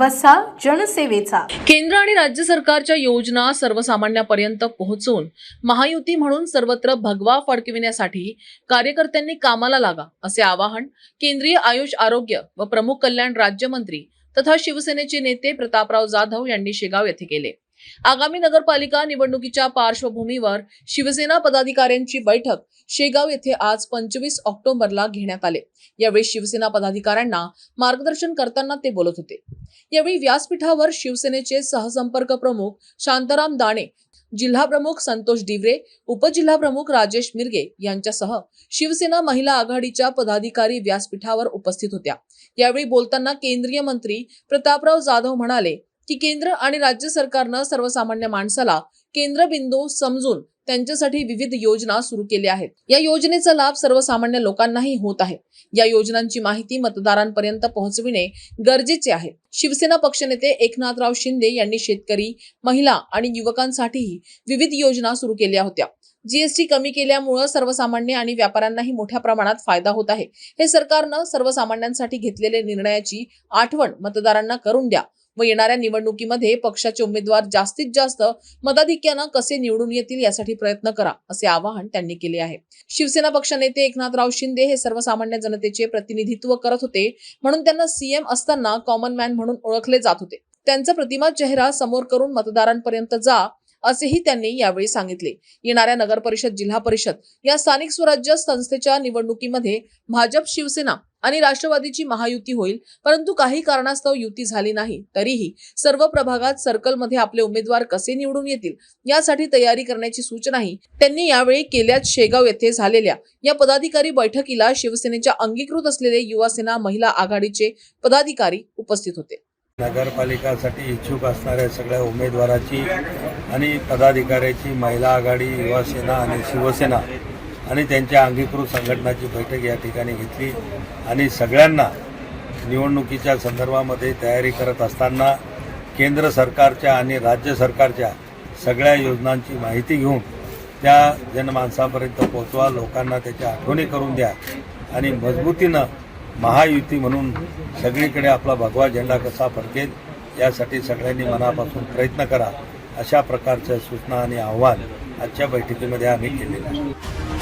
वसा जनसेवेचा. केंद्र आणि राज्य सरकारच्या योजना सर्वसामान्यांपर्यंत पोहोचवून महायुती म्हणून सर्वत्र भगवा फडकविण्यासाठी कार्यकर्त्यांनी कामाला लागा असे आवाहन केंद्रीय आयुष आरोग्य व प्रमुख कल्याण राज्यमंत्री तथा शिवसेनेचे नेते प्रतापराव जाधव यांनी शेगाव येथे केले. आगामी नगरपालिका निवडणुकीच्या पार्श्वभूमीवर शिवसेना पदाधिकाऱ्यांची बैठक शेगाव येथे आज पंचवीस ऑक्टोबरला घेण्यात आले. यावेळी शिवसेना पदाधिकाऱ्यांना मार्गदर्शन करताना ते बोलत होते. यावेळी व्यासपीठावर शिवसेनेचे सहसंपर्क प्रमुख शांताराम दाणे जिल्हा प्रमुख संतोष डिवरे उपजिल्हा प्रमुख राजेश मिरगे यांच्यासह शिवसेना महिला आघाडीच्या पदाधिकारी व्यासपीठावर उपस्थित होत्या. यावेळी बोलताना केंद्रीय मंत्री प्रतापराव जाधव म्हणाले की केंद्र आणि राज्य सरकारनं सर्वसामान्य माणसाला केंद्रबिंदू समजून त्यांच्यासाठी विविध योजना सुरू केल्या आहेत. या योजनेचा लाभ सर्वसामान्य लोकांनाही होत आहे. या योजनांची माहिती मतदारांपर्यंत पोहोचविणे गरजेचे आहे. शिवसेना पक्षनेते एकनाथराव शिंदे यांनी शेतकरी महिला आणि युवकांसाठीही विविध योजना सुरू केल्या होत्या. जीएसटी कमी केल्यामुळं सर्वसामान्य आणि व्यापाऱ्यांनाही मोठ्या प्रमाणात फायदा होत आहे. हे सरकारनं सर्वसामान्यांसाठी घेतलेल्या निर्णयाची आठवण मतदारांना करून द्या. व येणाऱ्या निवडणुकीमध्ये पक्षाचे उमेदवार जास्तीत जास्त मताधिक्यानं कसे निवडून येतील यासाठी प्रयत्न करा असे आवाहन त्यांनी केले आहे. शिवसेना पक्षनेते एकनाथराव शिंदे हे सर्वसामान्य जनतेचे प्रतिनिधित्व करत होते म्हणून त्यांना सीएम असताना कॉमन मॅन म्हणून ओळखले जात होते. त्यांचा प्रतिमा चेहरा समोर करून मतदारांपर्यंत जा असेही त्यांनी यावेळी सांगितले. येणाऱ्या नगर परिषद जिल्हा परिषद या स्थानिक स्वराज्य संस्थेच्या निवडणुकीमध्ये भाजप शिवसेना आणि राष्ट्रवादीची महायुती होईल. परंतु काही कारणास्तव युती झाली नाही. तरीही सर्व प्रभागात सर्कलमध्ये आपले उमेदवार कसे निवडून येतील यासाठी तयारी करण्याची सूचनाही त्यांनी यावेळी केल्याच शेगाव येथे झालेल्या या पदाधिकारी बैठकीला शिवसेनेच्या अंगीकृत असलेले युवासेना महिला आघाडीचे पदाधिकारी उपस्थित होते. नगरपालिकासाठी इच्छुक असणाऱ्या सगळ्या उमेदवाराची आणि पदाधिकाऱ्याची महिला आघाडी युवासेना आणि शिवसेना आणि त्यांच्या अंगीकृत संघटनाची बैठक या ठिकाणी घेतली आणि सगळ्यांना निवडणुकीच्या संदर्भामध्ये तयारी करत असताना केंद्र सरकारच्या आणि राज्य सरकारच्या सगळ्या योजनांची माहिती घेऊन त्या जनमानसापर्यंत पोहोचवा लोकांना त्याच्या आठवणी करून द्या आणि मजबूतीनं महायुती म्हणून सगळीकडे आपला भगवा झेंडा कसा फडकेल यासाठी सगळ्यांनी मनापासून प्रयत्न करा अशा प्रकारच्या सूचना आणि आव्हान आजच्या बैठकीमध्ये आम्ही केलेलं आहे